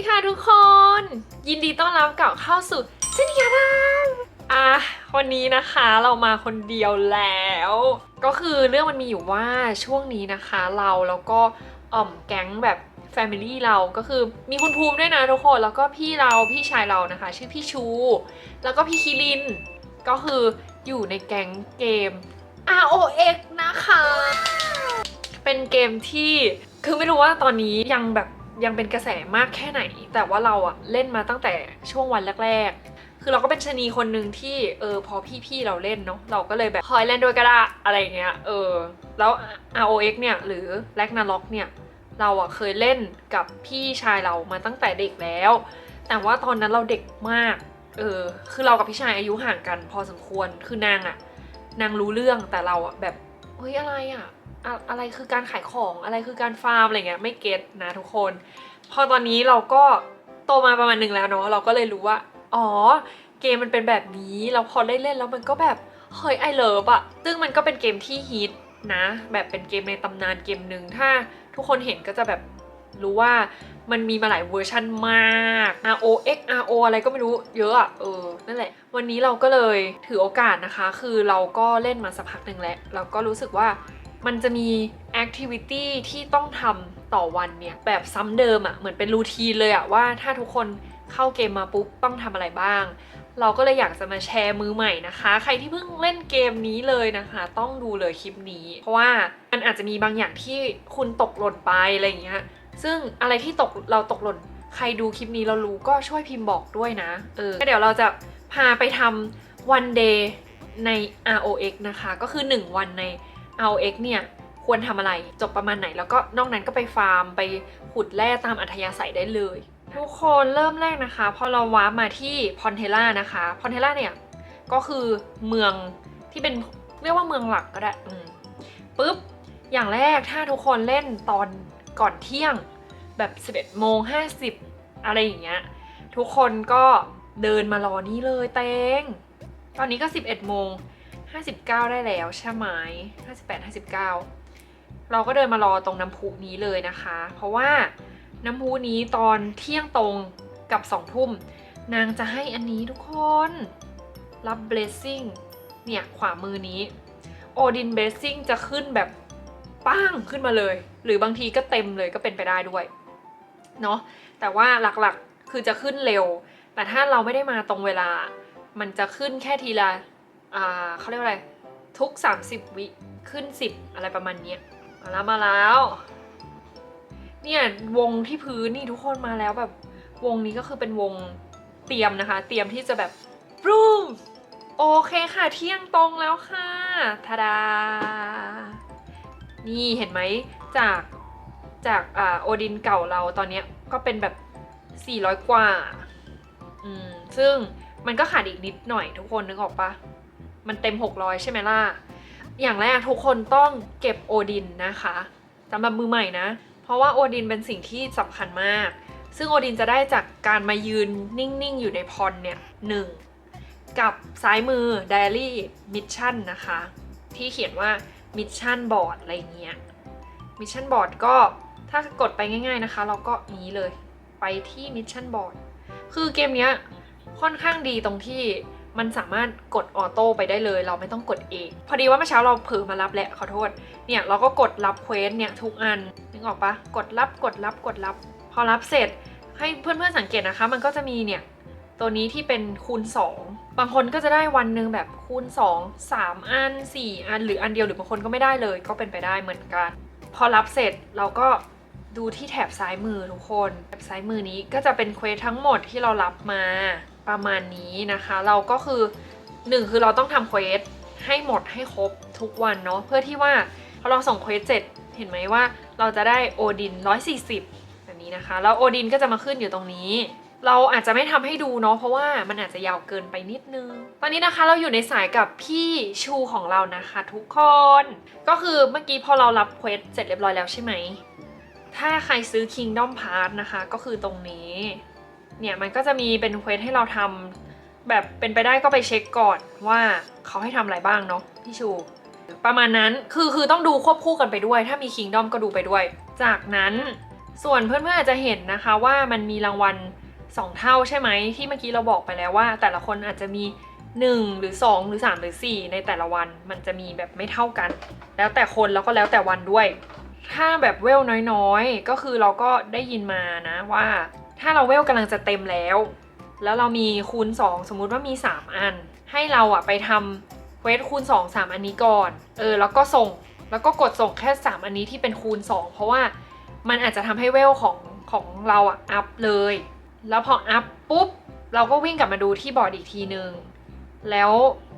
ดีค่ะทุกคน ยินดีต้อนรับกลับเข้าสู่เซนิยาดามอะวันนี้นะคะเรามาคนเดียวแล้ว ก็คือเรื่องมันมีอยู่ว่าช่วงนี้นะคะเราแล้วก็อ่อมแก๊งแบบแฟมิลี่เราก็คือมีคุณภูมิด้วยนะทุกคน แล้วก็พี่เราพี่ชายเรานะคะ ชื่อพี่ชู แล้วก็พี่คิริน ก็คืออยู่ในแก๊งเกม ROX นะคะ เป็นเกมที่คือไม่รู้ว่าตอนนี้ยังแบบ ยังเป็นกระแสมากแค่ไหน แต่ว่าเราอะเล่นมาตั้งแต่ช่วงวันแรกๆ คือเราก็เป็นชะนีคนหนึ่งที่เออพอพี่ๆเราเล่นเนาะเราก็เลยแบบคอยเล่นด้วยก็ได้อะไรเงี้ยเออแล้ว ROX เนี่ยหรือ Ragnarok เนี่ยเราอะเคยเล่นกับพี่ชายเรามาตั้งแต่เด็กแล้ว แต่ว่าตอนนั้นเราเด็กมากเออคือเรากับพี่ชายอายุห่างกันพอสมควรคือนางอะนางรู้เรื่องแต่เราอะแบบเฮ้ยอะไรอะ อะอะไรคือการขายของอะไรคือการฟาร์มอะไรเงี้ยไม่เก็ตนะทุกคน พอตอนนี้เราก็โตมาประมาณหนึ่งแล้วเนาะเราก็เลยรู้ว่า อ๋อ เกมมันเป็นแบบนี้เราพอได้เล่นแล้วมันก็แบบเฮ้ยไอเลิฟอะซึ่งมันก็เป็นเกมที่ฮิตนะแบบเป็นเกมในตำนานเกมหนึ่งถ้าทุกคนเห็นก็จะแบบรู้ว่ามันมีมาหลายเวอร์ชันมาก RO X RO อะไรก็ไม่รู้เยอะอะเออ นั่นแหละ วันนี้เราก็เลยถือโอกาสนะคะ คือเราก็เล่นมาสักพักหนึ่งแล้ว เราก็รู้สึกว่า มันจะมีแอคทิวิตี้ที่ต้องทำต่อวันเนี่ย แบบซ้ำเดิมอะเหมือนเป็นรูทีนเลยอะว่าถ้าทุกคนเข้าเกมมาปุ๊บต้องทำอะไรบ้าง เราก็เลยอยากจะมาแชร์มือใหม่นะคะ ใครที่เพิ่งเล่นเกมนี้เลยนะคะ ต้องดูเลยคลิปนี้ เพราะว่ามันอาจจะมีบางอย่างที่คุณตกหล่นไปอะไรอย่างเงี้ยซึ่งอะไรที่ตกเราตกหล่น ใครดูคลิปนี้เรารู้ก็ช่วยพิมพ์บอกด้วยนะเออเดี๋ยวเราจะพาไปทำ one day ใน ROX นะคะ ก็คือ 1 วันใน ROX เนี่ยควรทำอะไรจบประมาณไหน แล้วก็นอกนั้นก็ไปฟาร์มไปขุดแร่ตามอัธยาศัยได้เลย ทุกคนเริ่มแรกนะคะ พอเราว้ามาที่พอนเทล่านะคะพอนเทล่าเนี่ยก็คือเมืองที่เป็นเรียกว่าเมืองหลักก็ได้ปุ๊บอย่างแรกถ้าทุกคนเล่นตอนก่อนเที่ยงแบบ 11โมง50 อะไรอย่างเงี้ยทุกคนก็เดินมารอนี่เลยเตง ตอนนี้ก็ 11โมง 59 ได้แล้วใช่ไหม58 59 เราก็เดินมารอตรงน้ำพุนี้เลยนะคะ เพราะว่าน้ำพุนี้ตอนเที่ยงตรงกับ2ทุ่ม นางจะให้อันนี้ทุกคน รับ blessing เนี่ยขวามือนี้ โอดิน blessing จะขึ้นแบบป้างขึ้นมาเลย หรือบางทีก็เต็มเลยก็เป็นไปได้ด้วยเนาะแต่ว่าหลักๆคือจะขึ้นเร็ว แต่ถ้าเราไม่ได้มาตรงเวลา มันจะขึ้นแค่ทีละ อ่าเขาเรียกว่าอะไร ทุก 30 วิขึ้น 10 อะไรประมาณเนี้ยมาแล้วมาแล้ว เนี่ยวงที่พื้นนี่ทุกคนมาแล้วแบบวงนี้ก็คือเป็นวงเตรียมนะคะ เตรียมที่จะแบบปรูมโอเคค่ะเที่ยงตรงแล้วค่ะทาดา นี่เห็นไหมจากจากอ่าโอดินเก่าเราตอนนี้ก็เป็นแบบ 400 กว่า อืม ซึ่งมันก็ขาดอีกนิดหน่อยทุกคนนึกออกปะ มันเต็ม 600 ใช่ไหมล่ะ อย่างแรกทุกคนต้องเก็บโอดินนะคะสำหรับมือใหม่นะ เพราะว่าโอดินเป็นสิ่งที่สำคัญมาก ซึ่งโอดินจะได้จากการมายืนนิ่งๆ อยู่ในพรเนี่ยหนึ่งกับซ้ายมือ Diary Mission นะคะ ที่เขียนว่า Mission Board อะไรเงี้ย Mission Board ก็ถ้ากดไปง่ายๆนะคะ เราก็นี้เลยไปที่ Mission Board คือเกมเนี้ยค่อนข้างดีตรงที่ มันสามารถกดออโต้ไปได้เลย เราไม่ต้องกดเอง พอดีว่าเมื่อเช้าเราเผลอมารับแหละขอโทษ เนี่ยเราก็กดรับเควสเนี่ยทุกอันนึกออกปะกดรับกดรับกดรับ พอรับเสร็จให้เพื่อนๆสังเกตนะคะ มันก็จะมีเนี่ยตัวนี้ที่เป็นคูณ 2 บางคนก็จะได้วันหนึ่งแบบคูณ 2 3 อัน 4 อัน หรืออันเดียวหรือบางคนก็ไม่ได้เลย ก็เป็นไปได้เหมือนกัน พอรับเสร็จเราก็ดูที่แถบซ้ายมือทุกคน แถบซ้ายมือนี้ก็จะเป็นเควสทั้งหมดที่เรารับมา ประมาณนี้นะคะ เราก็คือ1คือเราต้องทำเควสให้หมดให้ครบทุกวันเนาะเพื่อที่ว่าพอเราส่งเควสเสร็จเห็นไหมว่าเราจะได้โอดิน 140แบบนี้นะคะ แล้วโอดินก็จะมาขึ้นอยู่ตรงนี้ เราอาจจะไม่ทำให้ดูเนาะเพราะว่ามันอาจจะยาวเกินไปนิดนึง ตอนนี้นะคะเราอยู่ในสายกับพี่ชูของเรานะคะ ทุกคน ก็คือเมื่อกี้พอเรารับเควสเสร็จเรียบร้อยแล้วใช่ไหมถ้าใครซื้อ Kingdom Pass นะคะ ก็คือตรงนี้ เนี่ยมันก็จะมีเป็นเควสให้เราทำแบบเป็นไปได้ก็ไปเช็คก่อนว่าเขาให้ทำอะไรบ้างเนาะพี่ชู ประมาณนั้นคือคือต้องดูควบคู่กันไปด้วย ถ้ามี Kingdom ก็ดูไปด้วย จากนั้นส่วนเพื่อนๆอาจจะเห็นนะคะว่ามันมีรางวัล 2 เท่าใช่ไหมที่เมื่อกี้เราบอกไปแล้วว่า แต่ละคนอาจจะมี 1 หรือ 2 หรือ 3 หรือ 4 ในแต่ละวันมันจะมีแบบไม่เท่ากัน แล้วแต่คนแล้วก็แล้วแต่วันด้วย ถ้าแบบเวลน้อยๆ ก็คือเราก็ได้ยินมานะว่า ถ้าเราเวลกำลังจะเต็มแล้ว แล้วเรามีคูณ 2 สมมุติว่ามี 3 อัน ให้เราอะไปทำเควสคูณ 2 3 อันนี้ก่อน เออ แล้วก็ส่ง แล้วก็กดส่งแค่ 3 อันนี้ที่เป็นคูณ 2 เพราะว่ามันอาจจะทำให้เวลของของเราอะอัพเลย แล้วพออัพปุ๊บ เราก็วิ่งกลับมาดูที่บอร์ดอีกทีนึง แล้ว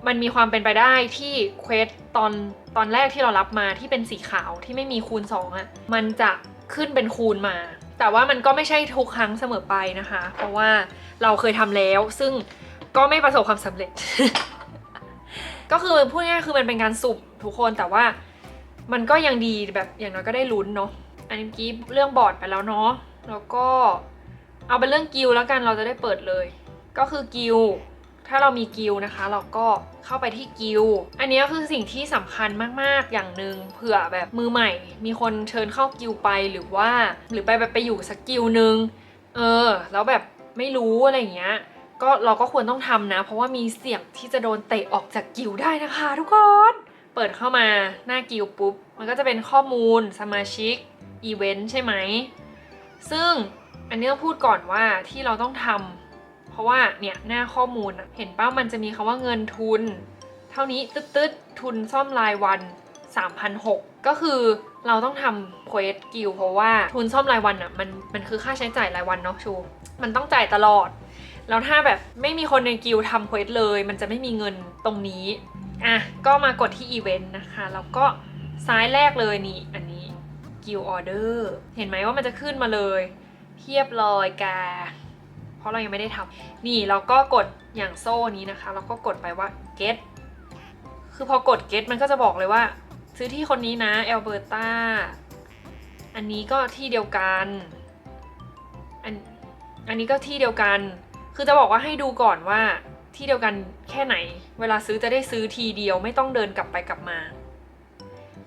มันมีความเป็นไปได้ที่เควสตอนตอนแรกที่เรารับมาที่เป็นสีขาวที่ไม่มีคูณ2อะ่ะ มันจะขึ้นเป็นคูณมา แต่ว่ามันก็ไม่ใช่ทุกครั้งเสมอไปนะคะ เพราะว่าเราเคยทำแล้วซึ่งก็ไม่ประสบความสำเร็จ ก็คือพูดง่ายคือมันเป็นการสุ่มทุกคนแต่ว่ามันก็ยังดีแบบอย่างน้อยก็ได้ลุ้นเนาะอันนี้เมื่อกี้เรื่องบอร์ดไปแล้วเนาะแล้วก็เอาเป็นเรื่องกิลแล้วกันเราจะได้เปิดเลย ก็คือกิล ถ้าเรามีกิลนะคะ เราก็เข้าไปที่กิลอันนี้ก็คือสิ่งที่สำคัญมากๆอย่างหนึ่งเผื่อแบบมือใหม่ มีคนเชิญเข้ากิลไปหรือว่า หรือไปแบบไปอยู่สักกิลนึงเออ แล้วแบบไม่รู้อะไรอย่างเงี้ยก็เราก็ควรต้องทำนะ เพราะว่ามีเสี่ยงที่จะโดนเตะออกจากกิลได้นะคะ ทุกคน เปิดเข้ามาหน้ากิลปุ๊บ มันก็จะเป็นข้อมูลสมาชิกอีเวนต์ใช่ไหม ซึ่งอันนี้ต้องพูดก่อนว่าที่เราต้องทำ เพราะว่าเนี่ยหน้าข้อมูลเห็นป้ามันจะมีคำว่าเงินทุน เท่านี้ตึ๊ดตึ๊ดๆทุนซ่อมรายวัน 3,600 ก็คือเราต้องทำเควสกิลเพราะว่าทุนซ่อมรายวันอะมันมันคือค่าใช้จ่ายรายวันเนาะชู มันต้องจ่ายตลอด แล้วถ้าแบบไม่มีคนในกิลทำเควสเลย มันจะไม่มีเงินตรงนี้อะก็มากดที่อีเวนต์นะคะแล้วก็ซ้ายแรกเลยนี่อันนี้กิลออเดอร์เห็นไหมว่ามันจะขึ้นมาเลยเทียบลอยกา เพราะเรายังไม่ได้ทำนี่เราก็กดอย่างโซ่นี้นะคะ เราก็กดไปว่า get คือพอกด get มันก็จะบอกเลยว่า ซื้อที่คนนี้นะเอลเบอร์ตาอันนี้ก็ที่เดียวกันอันอันนี้ก็ที่เดียวกัน คือจะบอกว่าให้ดูก่อนว่าที่เดียวกันแค่ไหน เวลาซื้อจะได้ซื้อทีเดียวไม่ต้องเดินกลับไปกลับมา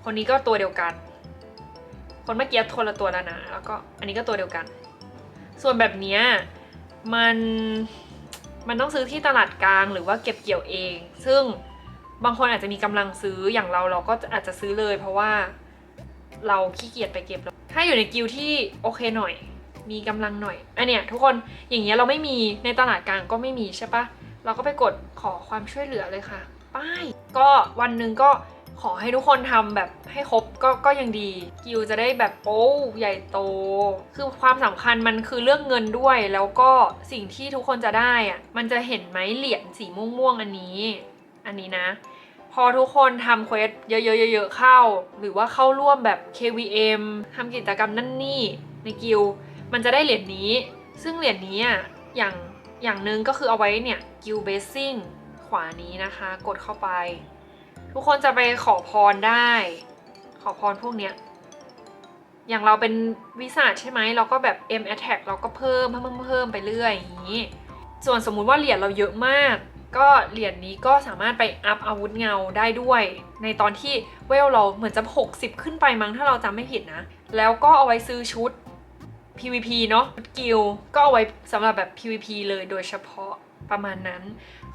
คนนี้ก็ตัวเดียวกัน คนเมื่อกี้คนละตัวแล้วนะ แล้วก็อันนี้ก็ตัวเดียวกัน ส่วนแบบเนี้ย มันมันต้องซื้อที่ตลาดกลางหรือว่าเก็บเกี่ยวเอง ซึ่งบางคนอาจจะมีกำลังซื้ออย่างเราเราก็อาจจะซื้อเลย เพราะว่าเราขี้เกียจไปเก็บแล้วถ้าอยู่ในกิลที่โอเคหน่อย มีกำลังหน่อยอันเนี้ยทุกคนอย่างเงี้ยเราไม่มีในตลาดกลางก็ไม่มีใช่ปะเราก็ไปกดขอความช่วยเหลือเลยค่ะ ป้าย ก็วันหนึ่งก็ ขอให้ทุกคนทำแบบให้ครบก็ก็ยังดี กิลจะได้แบบโอ้ใหญ่โต คือความสำคัญมันคือเรื่องเงินด้วย แล้วก็สิ่งที่ทุกคนจะได้อะมันจะเห็นไหมเหรียญสีม่วงๆอันนี้ อันนี้นะ พอทุกคนทำเควสเยอะๆๆๆเข้า หรือว่าเข้าร่วมแบบ KVM ทำกิจกรรมนั่นนี่ในกิลมันจะได้เหรียญนี้ ซึ่งเหรียญนี้อะอย่างอย่างหนึ่งก็คือเอาไว้เนี่ยกิลเบสซิ่งขวานี้นะคะ กดเข้าไป ทุกคนจะไปขอพรได้ ขอพรพวกเนี้ย อย่างเราเป็นวิสาใช่ไหมเราก็แบบ M attack เราก็เพิ่มเพิ่มเพิ่มเพิ่มไปเรื่อยอย่างนี้ ส่วนสมมุติว่าเหรียญเราเยอะมาก ก็เหรียญนี้ก็สามารถไปอัพอาวุธเงาได้ด้วย ในตอนที่เวลเราเหมือนจะ 60 ขึ้นไปมั้งถ้าเราจำไม่ผิดนะ แล้วก็เอาไว้ซื้อชุด PVP เนาะกิลก็เอาไว้สำหรับแบบ PVP เลยโดยเฉพาะ ประมาณนั้น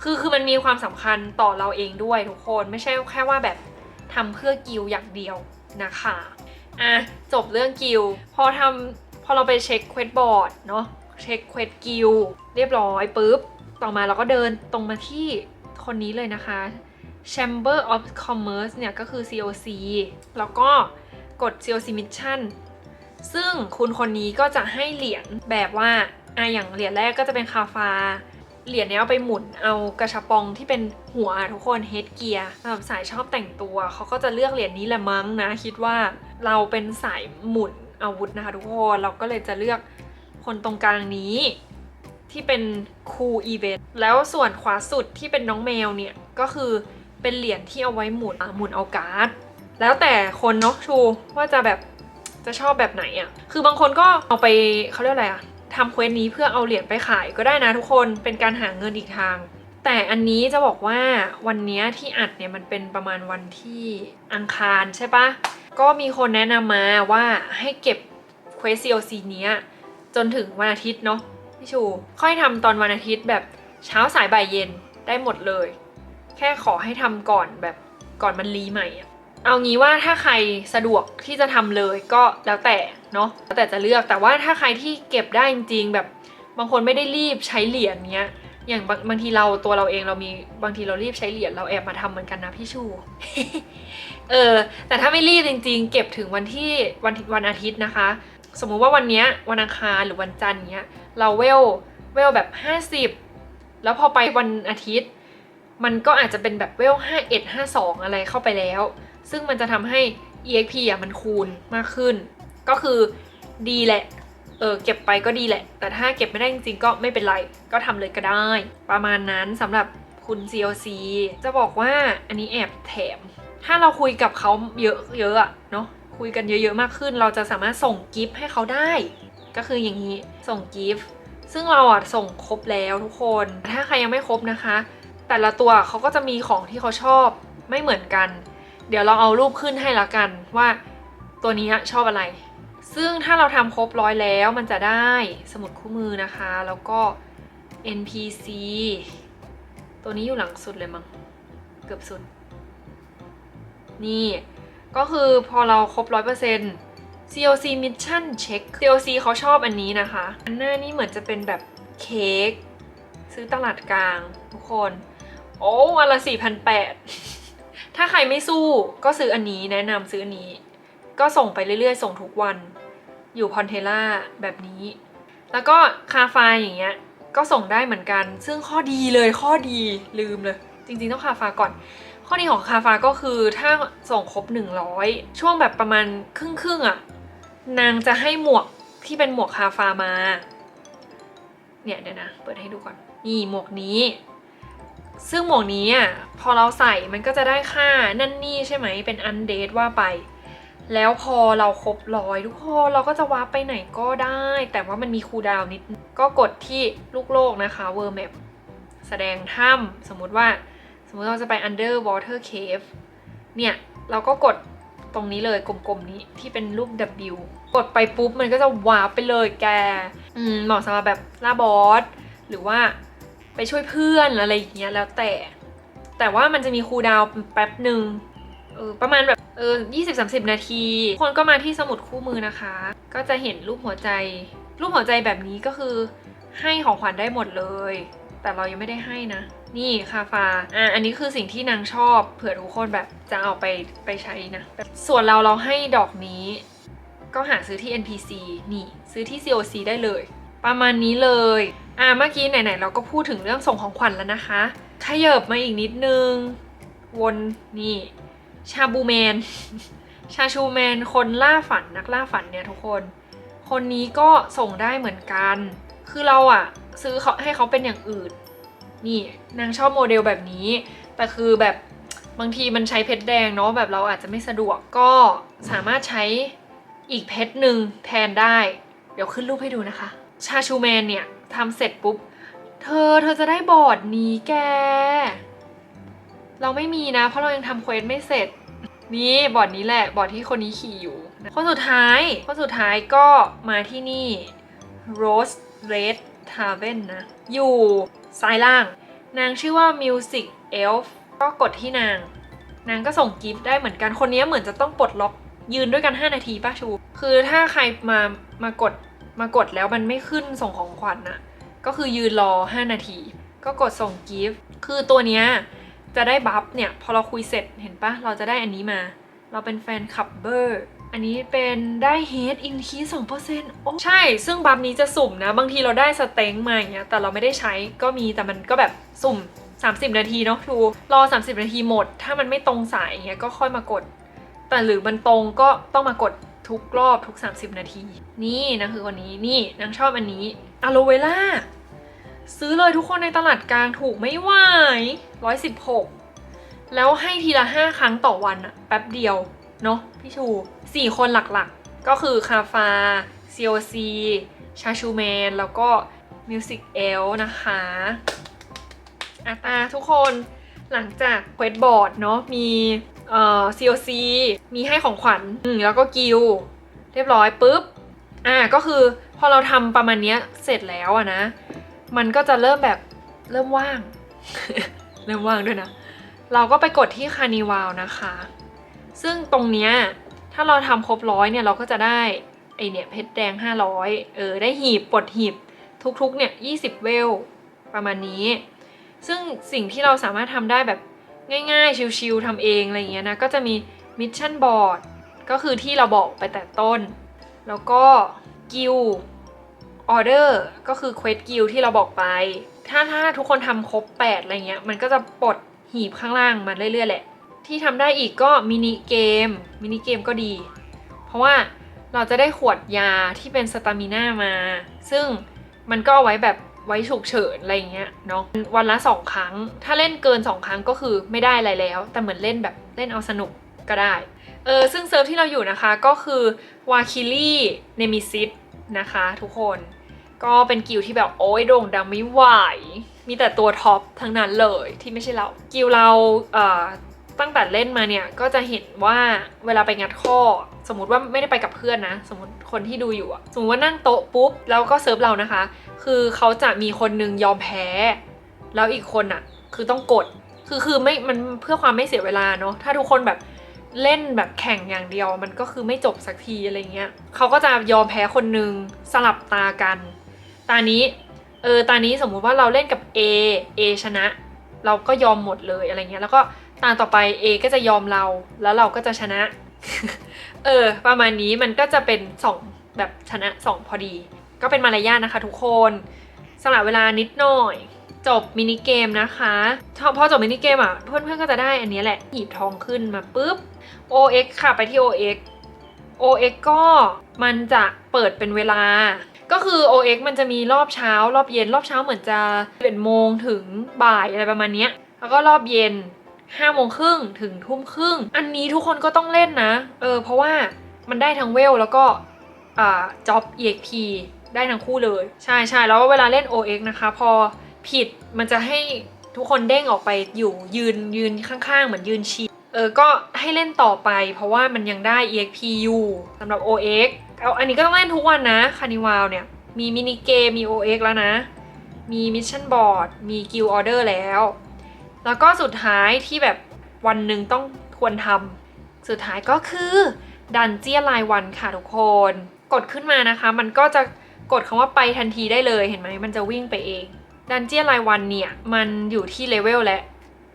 คือคือมันมีความสำคัญต่อเราเองด้วยทุกคนไม่ใช่แค่ว่าแบบทำเพื่อกิลอย่างเดียวนะคะอะจบเรื่องกิลพอทำพอเราไปเช็คเควสบอร์ดเนาะเช็คเควสกิลเรียบร้อยปุ๊บ ต่อมาเราก็เดินตรงมาที่คนนี้เลยนะคะ Chamber of Commerce เนี่ยก็คือ COC แล้วก็กด COC Mission ซึ่งคุณคนนี้ก็จะให้เหรียญแบบว่าอะอย่างเหรียญแรกก็จะเป็นคาฟา เหรียญนี้เอาไปหมุนเอากระชับปองที่เป็นหัวทุกคนเฮดเกียร์สำหรับสายชอบแต่งตัว เขาก็จะเลือกเหรียญนี้แหละมั้งนะ คิดว่าเราเป็นสายหมุนอาวุธนะคะทุกคนเราก็เลยจะเลือกคนตรงกลางนี้ ที่เป็นคูอีเวนต์แล้วส่วนขวาสุดที่เป็นน้องแมวเนี่ยก็คือเป็นเหรียญที่เอาไว้หมุนหมุนเอาการ์ดแล้วแต่คนเนาะชูว่าจะแบบจะชอบแบบไหนอะ่ะ คือบางคนก็เอาไปเขาเรียกอะไรอะ่ะ ทำเควสนี้เพื่อเอาเหรียญไปขายก็ได้นะทุกคนเป็นการหาเงินอีกทาง แต่อันนี้จะบอกว่าวันเนี้ยที่อัดเนี่ยมันเป็นประมาณวันที่อังคารใช่ปะก็มีคนแนะนำมาว่าให้เก็บเควส COC เนี้ยจนถึงวันอาทิตย์เนาะพี่ชู ค่อยทำตอนวันอาทิตย์แบบเช้าสายบ่ายเย็นได้หมดเลย แค่ขอให้ทำก่อนแบบก่อนมันรีใหม่อะ เอางี้ว่าถ้าใครสะดวกที่จะทำเลยก็แล้วแต่เนาะแล้วแต่จะเลือกแต่ว่าถ้าใครที่เก็บได้จริงๆแบบบางคนไม่ได้รีบใช้เหรียญเนี้ยอย่างบางบางทีเราตัวเราเองเรามีบางทีเรารีบใช้เหรียญเราแอบมาทำเหมือนกันนะพี่ชู เออ แต่ถ้าไม่รีบจริง ๆ เก็บถึงวันที่วันวันอาทิตย์นะคะ สมมุติว่าวันเนี้ยวันอังคารหรือวันจันทร์เนี้ย เราเวลเวลแบบ 50 แล้วพอไปวันอาทิตย์ มันก็อาจจะเป็นแบบเวล51 52 อะไรเข้าไปแล้ว ซึ่งมันจะทำให้ EXP อะมันคูณมากขึ้น ก็คือดีแหละ เออเก็บไปก็ดีแหละ แต่ถ้าเก็บไม่ได้จริงๆ ก็ไม่เป็นไร ก็ทำเลยก็ได้ ประมาณนั้นสำหรับคุณ CLC จะบอกว่าอันนี้แอบแถม ถ้าเราคุยกับเขาเยอะเยอะเนาะคุยกันเยอะๆมากขึ้น เราจะสามารถส่งกิฟต์ให้เขาได้ ก็คืออย่างนี้ส่งกิฟต์ซึ่งเราอะส่งครบแล้วทุกคน ถ้าใครยังไม่ครบนะคะ แต่ละตัวเขาก็จะมีของที่เขาชอบไม่เหมือนกัน เดี๋ยวเราเอารูปขึ้นให้ละกันว่าตัวนี้ชอบอะไร ซึ่งถ้าเราทำครบร้อยแล้วมันจะได้สมุดคู่มือนะคะ แล้วก็ NPC ตัวนี้อยู่หลังสุดเลยมั้งเกือบสุด นี่ ก็คือพอเราครบร้อยเปอร์เซ็นต์ COC Mission Check COC เขาชอบอันนี้นะคะ อันหน้านี่เหมือนจะเป็นแบบเค้กซื้อตลาดกลางทุกคน โอ้วันละสี่พันแปด ถ้าใครไม่สู้ก็ซื้ออันนี้แนะนำซื้ออันนี้ ก็ส่งไปเรื่อยๆ ส่งทุกวัน อยู่พอนเทล่าแบบนี้ แล้วก็คาไฟอย่างเงี้ยก็ส่งได้เหมือนกัน ซึ่งข้อดีเลยข้อดีลืมเลย จริงๆต้องคาฟาก่อน ข้อดีของคาฟาก็คือถ้าส่งครบ 100 ช่วงแบบประมาณครึ่งครึ่งอะนางจะให้หมวกที่เป็นหมวกคาฟามา เนี่ยเดี๋ยวนะ เปิดให้ดูก่อน นี่หมวกนี้ ซึ่งหมวกนี้อะพอเราใส่มันก็จะได้ค่านั่นนี่ใช่ไหมเป็นอันเดทว่าไป แล้วพอเราครบร้อยทุกคนเราก็จะวาร์ปไปไหนก็ได้ แต่ว่ามันมีคูลดาวนิด ก็กดที่ลูกโลกนะคะ World Map แสดงถ้ำสมมติว่าสมมติเราจะไป underwater cave เนี่ยเราก็กดตรงนี้เลยกลมๆนี้ที่เป็นรูป W กดไปปุ๊บมันก็จะวาร์ปไปเลยแก อืมเหมาะสำหรับแบบล่าบอส หรือว่า ไปช่วยเพื่อนอะไรอย่างเงี้ยแล้วแต่ แต่ว่ามันจะมีคูดาวแป๊บหนึ่งเออประมาณแบบเออ20-30นาที คนก็มาที่สมุดคู่มือนะคะ ก็จะเห็นรูปหัวใจ รูปหัวใจแบบนี้ก็คือให้ของขวัญได้หมดเลย แต่เรายังไม่ได้ให้นะ นี่คาฟาอะอันนี้คือสิ่งที่นางชอบ เผื่อทุกคนแบบจะเอาไปไปใช้นะ ส่วนเราเราให้ดอกนี้ ก็หาซื้อที่ NPC นี่ ซื้อที่ COC ได้เลย ประมาณนี้เลย อะเมื่อกี้ไหนๆเราก็พูดถึงเรื่องส่งของขวัญแล้วนะคะขยับมาอีกนิดนึง วนนี่ ชาบูแมน ชาชูแมนคนล่าฝันนักล่าฝันเนี่ยทุกคน คนนี้ก็ส่งได้เหมือนกัน คือเราอะซื้อเขาให้เขาเป็นอย่างอื่น นี่นางชอบโมเดลแบบนี้ แต่คือแบบบางทีมันใช้เพชรแดงเนาะแบบเราอาจจะไม่สะดวกก็สามารถใช้อีกเพชรหนึ่งแทนได้ เดี๋ยวขึ้นรูปให้ดูนะคะ ชาชูแมนเนี่ยทำเสร็จปุ๊บ เธอเธอจะได้บอร์ดนี้แก เราไม่มีนะ เพราะเรายังทำเควสไม่เสร็จ นี่บอร์ดนี้แหละบอร์ดที่คนนี้ขี่อยู่ คนสุดท้าย คนสุดท้ายก็มาที่นี่ Rose Red Tavern นะ อยู่ซ้ายล่าง นางชื่อว่า Music Elf ก็กดที่นาง นางก็ส่งกิฟต์ได้เหมือนกัน คนนี้เหมือนจะต้องปลดล็อกยืนด้วยกัน 5 นาทีป้าชู คือถ้าใครมามากด มากดแล้วมันไม่ขึ้นส่งของขวัญน่ะก็คือยืนรอ 5 นาที ก็กดส่งกิฟต์คือตัวเนี้ยจะได้บัฟเนี่ยพอเราคุยเสร็จเห็นปะเราจะได้อันนี้มา เราเป็นแฟนคลับเบอร์อันนี้เป็นได้เฮดอินคีสองเปอร์เซ็นต์โอ้ใช่ ซึ่งบัฟนี้จะสุ่มนะ บางทีเราได้สเต็งมาอย่างเงี้ยแต่เราไม่ได้ใช้ก็มีแต่มันก็แบบสุ่ม 30 นาทีเนาะทูรอ 30 นาทีหมด ถ้ามันไม่ตรงสายอย่างเงี้ยก็ค่อยมากด แต่หรือมันตรงก็ต้องมากด ทุกรอบทุก 30 นาที นี่นะคือคนนี้นี่นางชอบอันนี้อะโลเวล่าซื้อเลยทุกคนในตลาดกลางถูกไม่ไหว116แล้วให้ทีละ5ครั้งต่อวันอะแป๊บเดียว เนาะพี่ชู4คนหลักๆ ก็คือคาฟา COC ชาชูแมน แล้วก็ Music L นะคะอะตาทุกคนหลังจากเควสบอร์ดเนาะมี เอ่อ COC มีให้ของขวัญอืมแล้วก็กิลเรียบร้อยปุ๊บ อ่าก็คือพอเราทำประมาณเนี้ยเสร็จแล้วอะนะ มันก็จะเริ่มแบบเริ่มว่าง เริ่มว่างด้วยนะ เราก็ไปกดที่คานิวาลนะคะ ซึ่งตรงเนี้ยถ้าเราทำครบร้อยเนี่ยเราก็จะได้ไอเนี่ยเพชรแดง 500 เออได้หีบปลดหีบทุกๆเนี่ย20 เวลประมาณนี้ ซึ่งสิ่งที่เราสามารถทำได้แบบ ง่ายๆ ชิวๆทำเองอะไรอย่างเงี้ยนะ ก็จะมีมิชชั่นบอร์ดก็คือที่เราบอกไปแต่ต้น แล้วก็กิลออเดอร์ก็คือเควสกิลที่เราบอกไป ถ้าถ้าทุกคนทำครบ 8 อะไรเงี้ย มันก็จะปลดหีบข้างล่างมาเรื่อยๆแหละ ที่ทำได้อีกก็มินิเกม มินิเกมก็ดี เพราะว่าเราจะได้ขวดยาที่เป็นสตามิน่ามา ซึ่งมันก็เอาไว้แบบ ไว้ฉุกเฉินอะไรเงี้ยเนาะวันละ2ครั้ง ถ้าเล่นเกิน2ครั้งก็คือไม่ได้อะไรแล้ว แต่เหมือนเล่นแบบเล่นเอาสนุกก็ได้เออซึ่งเซิร์ฟที่เราอยู่นะคะก็คือวาคิลี่เนมิซิสนะคะทุกคนก็เป็นกิลที่แบบโอ้ยโด่งดังไม่ไหว มีแต่ตัวท็อปทั้งนั้นเลยที่ไม่ใช่เรา กิลเราเอ่อ ตั้งแต่เล่นมาเนี่ยก็จะเห็นว่าเวลาไปงัดข้อ สมมติว่าไม่ได้ไปกับเพื่อนนะ สมมติคนที่ดูอยู่อะสมมติว่านั่งโต๊ะปุ๊บแล้วก็เซิร์ฟเรานะคะ คือเขาจะมีคนนึงยอมแพ้ แล้วอีกคนอะคือต้องกดคือคือไม่มันเพื่อความไม่เสียเวลาเนาะถ้าทุกคนแบบเล่นแบบแข่งอย่างเดียว มันก็คือไม่จบสักทีอะไรเงี้ยเขาก็จะยอมแพ้คนนึงสลับตากัน ตานี้เออตานี้สมมุติว่าเราเล่นกับ A A ชนะ เราก็ยอมหมดเลยอะไรเงี้ยแล้วก็ ตาต่อไป A ก็จะยอมเรา แล้วเราก็จะชนะ เออ ประมาณนี้มันก็จะเป็นสองแบบชนะสองพอดี ก็เป็นมารยาทนะคะทุกคนสละเวลานิดหน่อย จบมินิเกมนะคะ พอจบมินิเกมอะ เพื่อนๆก็จะได้อันนี้แหละหีบทองขึ้นมาปุ๊บ OX ค่ะไปที่ OX OX ก็มันจะเปิดเป็นเวลา ก็คือ OX มันจะมีรอบเช้ารอบเย็น รอบเช้าเหมือนจะเป็นโมงถึงบ่ายอะไรประมาณนี้แล้วก็รอบเย็น 5้าโมงครึ่งถึงทุ่มครึ่ง อันนี้ทุกคนก็ต้องเล่นนะ เออ เพราะว่ามันได้ทั้งเวลแล้วก็อ่าจ็อบ EXP ได้ทั้งคู่เลย ใช่ใช่แล้วเวลาเล่น OX นะคะ พอผิดมันจะให้ทุกคนเด้งออกไปอยู่ยืนยืนข้างๆ เหมือนยืนชีเออ ก็ให้เล่นต่อไป เพราะว่ามันยังได้ EXP อยู่สำหรับ OX เอาอันนี้ก็ต้องเล่นทุกวันนะคานิวาลเนี่ย มีมินิเกมมี OX แล้วนะ มีมิชชั่นบอร์ดมีกิลออเดอร์แล้ว แล้วก็สุดท้ายที่แบบวันหนึ่งต้องควรทำสุดท้ายก็คือดันเจียรายวันค่ะทุกคน กดขึ้นมานะคะ มันก็จะกดคำว่าไปทันทีได้เลยเห็นไหมมันจะวิ่งไปเองดันเจียรายวันเนี่ย มันอยู่ที่เลเวลแล้ว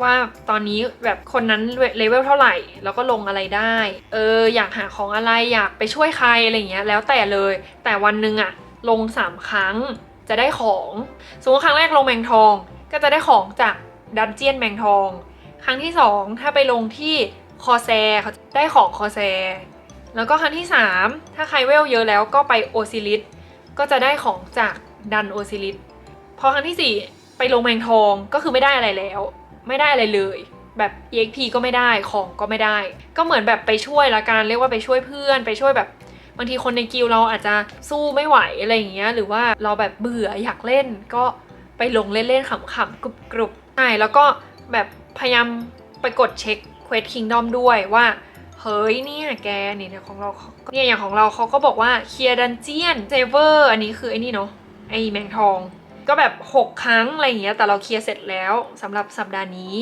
ว่าตอนนี้แบบคนนั้นเลเวลเท่าไหร่ แล้วก็ลงอะไรได้ เอออยากหาของอะไรอยากไปช่วยใครอะไรเงี้ยแล้วแต่เลย แต่วันหนึ่งอะลง 3 ครั้งจะได้ของ สมมติครั้งแรกลงแมงทองก็จะได้ของจาก ดันเจียนแมงทอง ครั้งที่ 2 ถ้าไปลงที่คอแซเขาได้ของคอแซ แล้วก็ครั้งที่ 3 ถ้าใครเวลเยอะแล้วก็ไปโอซิลิสก็จะได้ของจากดันโอซิลิสพอครั้งที่ 4 ไปลงแมงทองก็คือไม่ได้อะไรแล้ว ไม่ได้อะไรเลย แบบ EXP ก็ไม่ได้ของก็ไม่ได้ ก็เหมือนแบบไปช่วยละกันเรียกว่าไปช่วยเพื่อน ไปช่วยแบบบางทีคนในกิลเราอาจจะสู้ไม่ไหวอะไรอย่างเงี้ยหรือว่าเราแบบเบื่ออยากเล่นก็ไปลงเล่นๆขำๆกรุบๆ ใช่แล้วก็แบบพยายามไปกดเช็คเควสคิงดอมด้วยว่าเฮ้ยเนี่ยแกเนี่ยของเราเนี่ยอย่างของเราเขาก็บอกว่าเคลียร์ดันเจียนเซเวอร์อันนี้คือไอ้นี่เนาะไอ้แมงทอง ก็แบบ 6 ครั้งอะไรอย่างเงี้ยแต่เราเคลียร์เสร็จแล้วสำหรับสัปดาห์นี้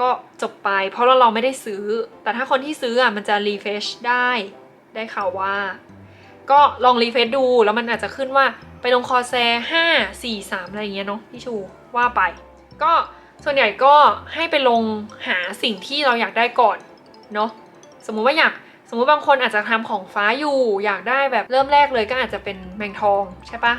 ก็จบไป เพราะเราเราไม่ได้ซื้อ แต่ถ้าคนที่ซื้ออะมันจะรีเฟชได้ได้ข่าวว่า ก็ลองรีเฟชดูแล้วมันอาจจะขึ้นว่าไปลงคอแซห้าสี่สามอะไรอย่างเงี้ยเนาะพี่ชูว่าไป ก็ส่วนใหญ่ก็ให้ไปลงหาสิ่งที่เราอยากได้ก่อนเนาะสมมุติว่าอยากสมมุติบางคนอาจจะทำของฟ้าอยู่ อยากได้แบบเริ่มแรกเลยก็อาจจะเป็นแมงทองใช่ปะ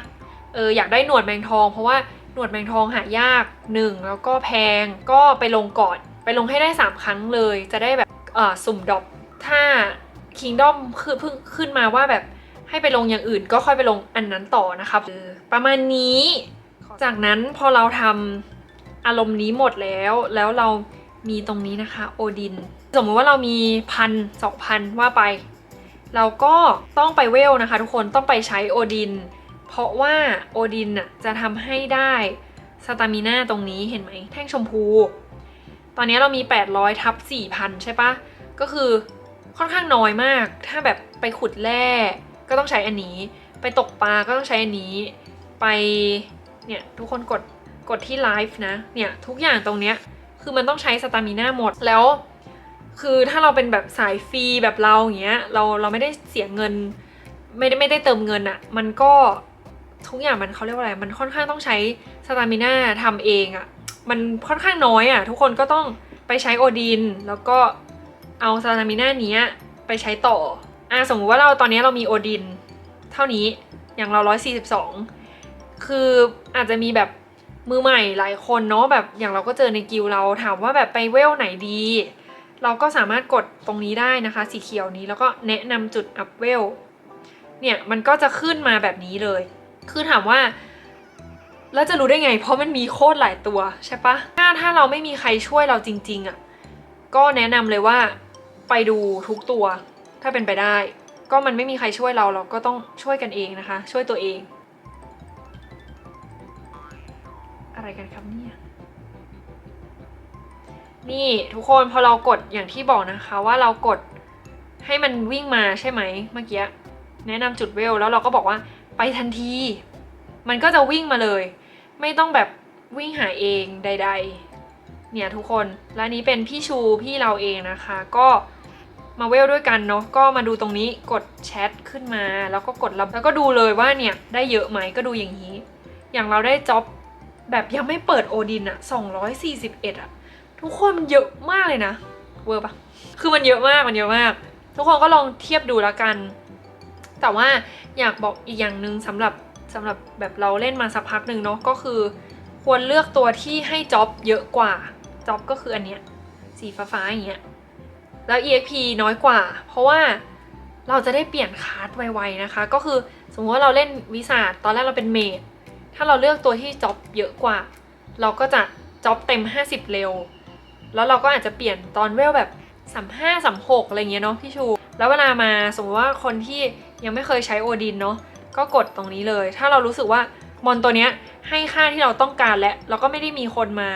เอออยากได้หนวดแมงทอง เพราะว่าหนวดแมงทองหายากหนึ่งแล้วก็แพงก็ไปลงก่อน ไปลงให้ได้ 3 ครั้งเลย จะได้แบบเออสุ่มดรอปถ้า Kingdom คือเพิ่งขึ้นมาว่าแบบให้ไปลงอย่างอื่นก็ค่อยไปลงอันนั้นต่อนะครับประมาณนี้จากนั้นพอเราทำ อารมณ์นี้หมดแล้ว แล้วเรามีตรงนี้นะคะโอดิน สมมติว่าเรามีพันสองพันว่าไป เราก็ต้องไปเวลนะคะทุกคนต้องไปใช้โอดิน เพราะว่าโอดินน่ะจะทำให้ได้สตามิน่าตรงนี้เห็นไหมแท่งชมพู ตอนนี้เรามี 800ทับ4,000 ใช่ปะก็คือค่อนข้างน้อยมาก ถ้าแบบไปขุดแร่ก็ต้องใช้อันนี้ ไปตกปลาก็ต้องใช้อันนี้ ไปเนี่ยทุกคนกด กดที่ไลฟ์นะ เนี่ย ทุกอย่างตรงเนี้ย คือมันต้องใช้สตามิน่าหมด แล้ว คือถ้าเราเป็นแบบสายฟรีแบบเราอย่างเงี้ย เราเราไม่ได้เสียเงิน ไม่ได้ไม่ได้เติมเงินอะมันก็ทุกอย่างมันเขาเรียกว่าอะไร มันค่อนข้างต้องใช้สตามิน่าทำเองอะมันค่อนข้างน้อยอะทุกคนก็ต้องไปใช้โอดิน แล้วก็เอาสตามิน่าเนี้ยไปใช้ต่อ อะสมมติว่าเราตอนนี้เรามีโอดิน เท่านี้ อย่างเรา 142 คืออาจจะมีแบบ มือใหม่หลายคนเนาะแบบอย่างเราก็เจอในกิลเราถามว่าแบบไปเวลไหนดี เราก็สามารถกดตรงนี้ได้นะคะ สีเขียวนี้แล้วก็แนะนำจุดอัพเวลเนี่ยมันก็จะขึ้นมาแบบนี้เลย คือถามว่าแล้วจะรู้ได้ไง เพราะมันมีโคตรหลายตัวใช่ปะถ้าถ้าเราไม่มีใครช่วยเราจริง ๆอะ่ะก็แนะนำเลยว่าไปดูทุกตัว ถ้าเป็นไปได้ ก็มันไม่มีใครช่วยเราเราก็ต้องช่วยกันเองนะคะ ช่วยตัวเอง อะไรกันครับเนี่ย นี่ทุกคนพอเรากดอย่างที่บอกนะคะว่าเรากดให้มันวิ่งมาใช่ไหมเมื่อกี้แนะนำจุดเวลแล้วเราก็บอกว่าไปทันที มันก็จะวิ่งมาเลย ไม่ต้องแบบวิ่งหาเองใด ๆ เนี่ยทุกคนและนี้เป็นพี่ชูพี่เราเองนะคะ ก็มาเวลด้วยกันเนาะก็มาดูตรงนี้กดแชทขึ้นมา แล้วก็กดรับแล้วก็ดูเลยว่าเนี่ยได้เยอะไหมก็ดูอย่างนี้ อย่างเราได้จ็อบ แบบยังไม่เปิดโอดินอะ241อะทุกคนมันเยอะมากเลยนะ เวอร์ปะคือมันเยอะมากมันเยอะมาก ทุกคนก็ลองเทียบดูแล้วกัน แต่ว่าอยากบอกอีกอย่างหนึ่งสำหรับสำหรับแบบเราเล่นมาสักพักหนึ่งเนาะก็คือ ควรเลือกตัวที่ให้จ็อบเยอะกว่าจ็อบก็คืออันเนี้ยสีฟ้าๆอย่างเงี้ยแล้ว EXP น้อยกว่า เพราะว่าเราจะได้เปลี่ยนคาร์ดไวๆนะคะ ก็คือสมมติว่าเราเล่นวิสาตอนแรกเราเป็นเมด ถ้าเราเลือกตัวที่จ็อบเยอะกว่า เราก็จะจ็อบเต็ม 50 เร็ว แล้วเราก็อาจจะเปลี่ยนตอนเวลแบบสามห้าสามหกอะไรเงี้ยเนาะพี่ชู แล้วเวลามาสมมติว่าคนที่ยังไม่เคยใช้โอดินเนาะก็กดตรงนี้เลย ถ้าเรารู้สึกว่ามอนตัวเนี้ยให้ค่าที่เราต้องการและเราก็ไม่ได้มีคนมา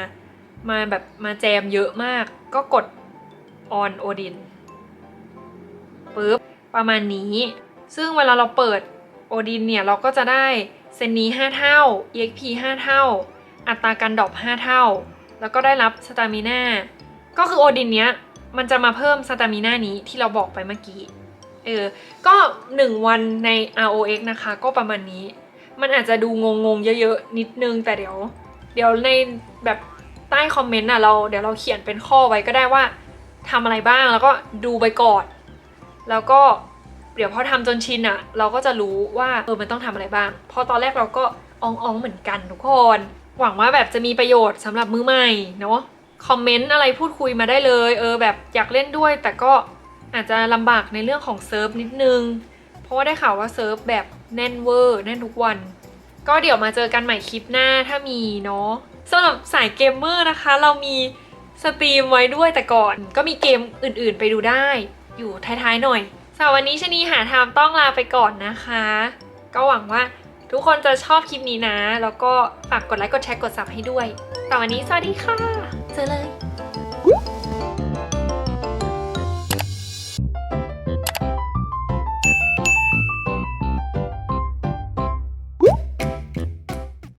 มาแบบมาแจมเยอะมาก ก็กด on โอดินปึ๊บประมาณนี้ ซึ่งเวลาเราเปิดโอดินเนี่ยเราก็จะได้ เซนนี5 เท่า EXP 5 เท่า อัตราการดรอป5เท่า แล้วก็ได้รับสตามิน่าก็คือโอดินเนี้ยมันจะมาเพิ่มสตามิน่านี้ที่เราบอกไปเมื่อกี้ เออ ก็ 1 วันใน ROX นะคะ ก็ประมาณนี้ มันอาจจะดูงงๆเยอะๆ นิดนึง แต่เดี๋ยว เดี๋ยวในแบบใต้คอมเมนต์อะเราเดี๋ยวเราเขียนเป็นข้อไว้ก็ได้ว่าทำอะไรบ้างแล้วก็ดูไปก่อน แล้วก็ เดี๋ยวพอทำจนชินอะเราก็จะรู้ว่าเออมันต้องทำอะไรบ้างพราะตอนแรกเราก็อองๆเหมือนกันทุกคน หวังว่าแบบจะมีประโยชน์สำหรับมือใหม่เนาะคอมเมนต์อะไรพูดคุยมาได้เลย เออแบบอยากเล่นด้วย แต่ก็อาจจะลำบากในเรื่องของเซิร์ฟนิดนึง เพราะว่าได้ข่าวว่าเซิร์ฟแบบแน่นเวอร์แน่นทุกวัน ก็เดี๋ยวมาเจอกันใหม่คลิปหน้าถ้ามีเนาะสำหรับสายเกมเมอร์นะคะ เรามีสตรีมไว้ด้วยแต่ก่อน ก็มีเกมอื่นๆไปดูได้ อยู่ท้ายๆหน่อย สำหรับวันนี้ชนีหาทามต้องลาไปก่อนนะคะ ก็หวังว่าทุกคนจะชอบคลิปนี้นะ แล้วก็ฝากกดไลค์กดแชร์กดซับให้ด้วยแต่วันนี้สวัสดีค่ะ เจอเลย